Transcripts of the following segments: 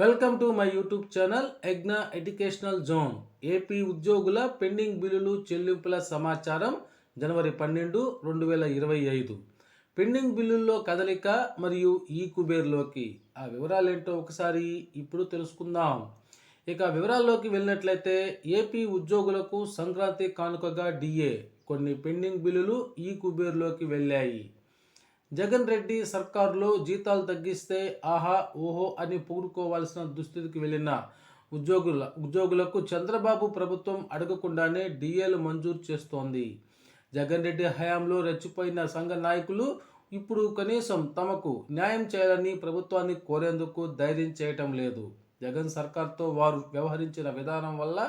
Welcome to my YouTube channel ఎగ్నా educational zone. AP ఉద్యోగుల pending బిల్లులు చెల్లింపుల సమాచారం జనవరి పన్నెండు రెండు వేల ఇరవై ఐదు. పెండింగ్ బిల్లుల్లో కదలిక మరియు ఈ కుబేర్లోకి. ఆ వివరాలేంటో ఒకసారి ఇప్పుడు తెలుసుకుందాం. ఇక వివరాల్లోకి వెళ్ళినట్లయితే ఏపీ ఉద్యోగులకు సంక్రాంతి కానుకగా డిఏ. కొన్ని పెండింగ్ బిల్లులు ఈ కుబేర్లోకి వెళ్ళాయి. జగన్ రెడ్డి సర్కారులో జీతాలు తగ్గిస్తే ఆహా ఓహో అని పొగుడుకోవాల్సిన దుస్థితికి వెళ్ళిన ఉద్యోగుల ఉద్యోగులకు చంద్రబాబు ప్రభుత్వం అడగకుండానే డిఏలు మంజూరు చేస్తోంది. జగన్ రెడ్డి హయాంలో రెచ్చిపోయిన సంఘ నాయకులు ఇప్పుడు కనీసం తమకు న్యాయం చేయాలని ప్రభుత్వాన్ని కోరేందుకు ధైర్యం చేయటం లేదు. జగన్ సర్కార్తో వారు వ్యవహరించిన విధానం వల్ల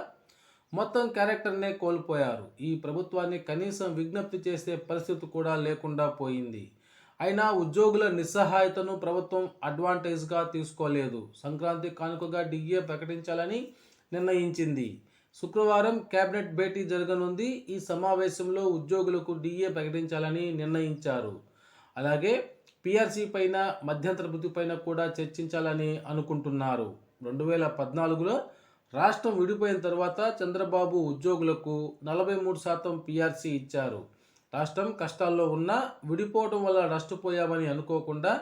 మొత్తం క్యారెక్టర్నే కోల్పోయారు. ఈ ప్రభుత్వాన్ని కనీసం విజ్ఞప్తి చేసే పరిస్థితి కూడా లేకుండా పోయింది. అయినా ఉద్యోగుల నిస్సహాయతను ప్రభుత్వం అడ్వాంటేజ్గా తీసుకోలేదు. సంక్రాంతి కానుకగా డిఏ ప్రకటించాలని నిర్ణయించింది. శుక్రవారం కేబినెట్ భేటీ జరగనుంది. ఈ సమావేశంలో ఉద్యోగులకు డిఏ ప్రకటించాలని నిర్ణయించారు. అలాగే పిఆర్సీ పైన మధ్యంతర వృత్తి పైన కూడా చర్చించాలని అనుకుంటున్నారు. రెండు వేల పద్నాలుగులో రాష్ట్రం విడిపోయిన తర్వాత చంద్రబాబు ఉద్యోగులకు నలభై మూడు శాతం పిఆర్సీ ఇచ్చారు. రాష్ట్రం కష్టాల్లో ఉన్నా విడిపోవటం వల్ల నష్టపోయామని అనుకోకుండా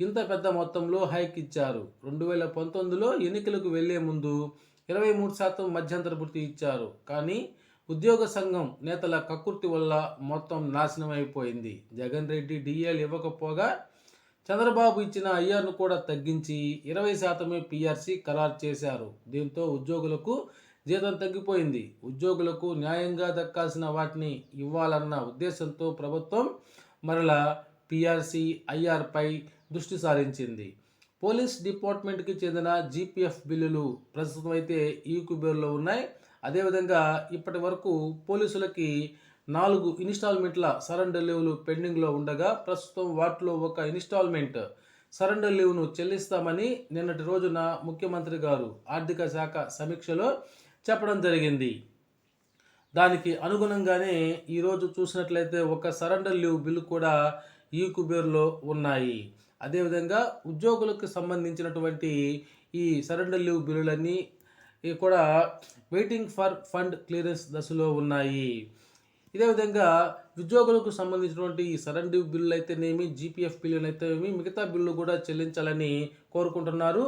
ఇంత పెద్ద మొత్తంలో హైక్ ఇచ్చారు. రెండు వేల పంతొమ్మిదిలో ఎన్నికలకు వెళ్ళే ముందు ఇరవై మూడు శాతం మధ్యంతర భృతి ఇచ్చారు. కానీ ఉద్యోగ సంఘం నేతల కక్కుర్తి వల్ల మొత్తం నాశనం అయిపోయింది. జగన్ రెడ్డి డిఎల్ ఇవ్వకపోగా చంద్రబాబు ఇచ్చిన ఐఆర్ను కూడా తగ్గించి ఇరవై శాతమే పీఆర్సీ ఖరారు చేశారు. దీంతో ఉద్యోగులకు జీతం తగ్గిపోయింది. ఉద్యోగులకు న్యాయంగా దక్కాల్సిన వాటిని ఇవ్వాలన్న ఉద్దేశంతో ప్రభుత్వం మరలా పిఆర్సీ ఐఆర్పై దృష్టి సారించింది. పోలీస్ డిపార్ట్మెంట్కి చెందిన జీపీఎఫ్ బిల్లులు ప్రస్తుతం అయితే ఈ కుబేర్లో ఉన్నాయి. అదేవిధంగా ఇప్పటి వరకు పోలీసులకి నాలుగు ఇన్స్టాల్మెంట్ల సరెండర్ లీవ్లు పెండింగ్లో ఉండగా ప్రస్తుతం వాటిలో ఒక ఇన్స్టాల్మెంట్ సరెండర్ లీవ్ను చెల్లిస్తామని నిన్నటి రోజున ముఖ్యమంత్రి గారు ఆర్థిక శాఖ సమీక్షలో చెప్పడం జరిగింది. దానికి అనుగుణంగానే ఈరోజు చూసినట్లయితే ఒక సరెండర్ లీవ్ బిల్లు కూడా ఈ కుబేర్లో ఉన్నాయి. అదేవిధంగా ఉద్యోగులకు సంబంధించినటువంటి ఈ సరెండర్ లీవ్ బిల్లులన్నీ కూడా వెయిటింగ్ ఫర్ ఫండ్ క్లియరెన్స్ దశలో ఉన్నాయి. ఇదే విధంగా ఉద్యోగులకు సంబంధించినటువంటి ఈ సరెండర్ బిల్లు అయితేనేమి జీపీఎఫ్ బిల్లులు అయితేనేమి మిగతా బిల్లు కూడా చెల్లించాలని కోరుకుంటున్నారు.